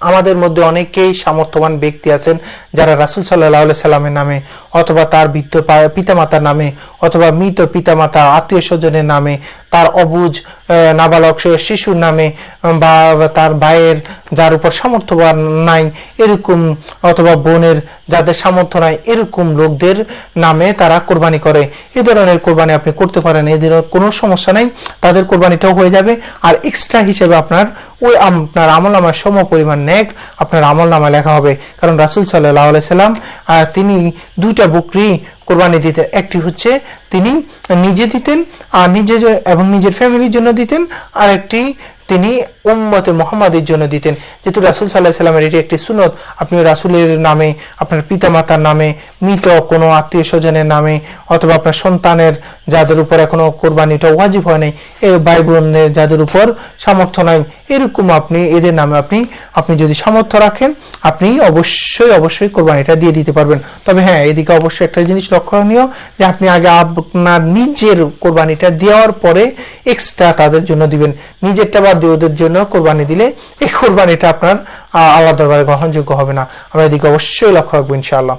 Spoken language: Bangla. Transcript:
আমাদের মধ্যে অনেকেই সামর্থ্যবান ব্যক্তি আছেন যারা রাসুল সাল্লাহ সাল্লামের নামে অথবা তার বৃদ্ধ পিতামাতার নামে অথবা মৃত পিতামাতা আত্মীয় স্বজনের নামে তার অবুজ নাবালক শিশুর নামে বা তার ভাইয়ের যার উপর সামর্থ্যবান নাই এরকম অথবা বোনের যাদের সামর্থ্য নাই এরকম লোকদের নামে তারা কোরবানি করে। এ ধরনের কোরবানি আপনি করতে পারেন এদের কোনো সমস্যা নাই তাদের কোরবানিটাও হয়ে যাবে। আর এক্সট্রা হিসেবে আপনার ওই আপনার আমল নামার সম পরিমাণ নেক আপনার আমল নামা লেখা হবে। কারণ রাসুল সাল্লাহ সাল্লাম আহ, তিনি দুইটা বকরি কোরবানি দিতেন। একটি হচ্ছে তিনি নিজে দিতেন আর নিজে এবং নিজের ফ্যামিলির জন্য দিতেন আর একটি তিনি উম্মতে মোহাম্মদের জন্য দিতেন। যেহেতু রাসুল সাল্লাহ সাল্লামের এটি একটি সুনত আপনি রাসুলের নামে, আপনার পিতামাতার নামে, মৃত কোনো আত্মীয় স্বজনের নামে, অথবা আপনার সন্তানের যাদের উপর এখনও কোরবানিটা ওয়াজিব হয় নাই এ ভাই বোনের যাদের উপর সামর্থ্য নাই, এরকম আপনি, এদের নামে আপনি আপনি যদি সামর্থ্য রাখেন, আপনি অবশ্যই অবশ্যই কোরবানিটা দিয়ে দিতে পারবেন। তবে হ্যাঁ এদিকে অবশ্যই একটা জিনিস লক্ষণীয় যে আপনি আগে আপনার নিজের কোরবানিটা দেওয়ার পরে এক্সট্রা তাদের জন্য দিবেন। নিজেরটা বাদ ওদের জন্য কোরবানি দিলে এই কোরবানিটা আপনার আল্লাহ দরবারে গ্রহণযোগ্য হবে না। আমরা এদিকে অবশ্যই লক্ষ্য রাখব ইনশাআল্লাহ।